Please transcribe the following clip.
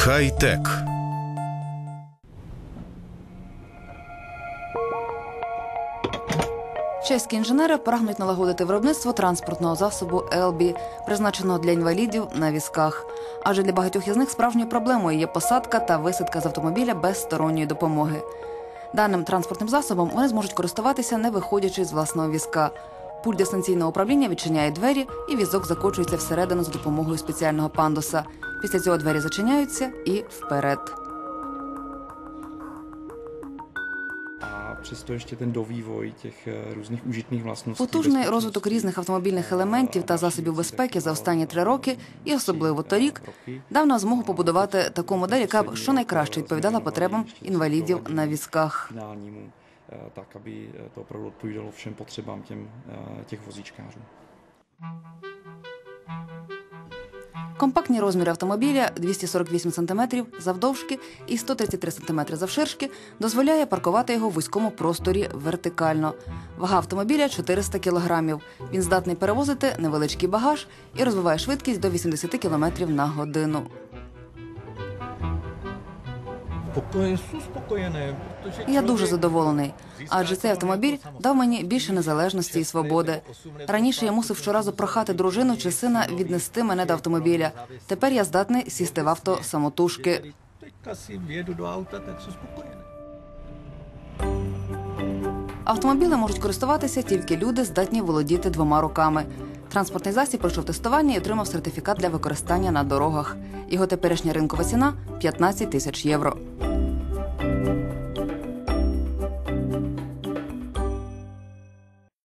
Хай-тек. Чеські інженери прагнуть налагодити виробництво транспортного засобу Елбі, призначеного для інвалідів на візках. Адже для багатьох із них справжньою проблемою є посадка та висадка з автомобіля без сторонньої допомоги. Даним транспортним засобом вони зможуть користуватися, не виходячи з власного візка. Пульт дистанційного управління відчиняє двері, і візок закочується всередину за допомогою спеціального пандуса. Після цього двері зачиняються і вперед. Přesto ještě ten dovývoj těch eh, různých užitných vlastností. Потужний розвиток різних автомобільних елементів та засобів безпеки за останні три роки, і особливо торік, дав нам змогу побудувати таку модель, яка б щонайкраще відповідала потребам інвалідів на візках. finálnímu, eh, tak, aby eh, to opravdu odpovídalo všem Компактні розміри автомобіля 248 см завдовжки і 133 см завширшки дозволяє паркувати його в вузькому просторі вертикально. Вага автомобіля 400 кг. Він здатний перевозити невеличкий багаж і розвиває швидкість до 80 км на годину. Я дуже задоволений, адже цей автомобіль дав мені більше незалежності і свободи. Раніше я мусив щоразу прохати дружину чи сина віднести мене до автомобіля. Тепер я здатний сісти в авто самотужки. Автомобілем можуть користуватися тільки люди, здатні володіти двома руками. Транспортний засіб пройшов тестування і отримав сертифікат для використання на дорогах. Його теперішня ринкова ціна 15 тисяч євро.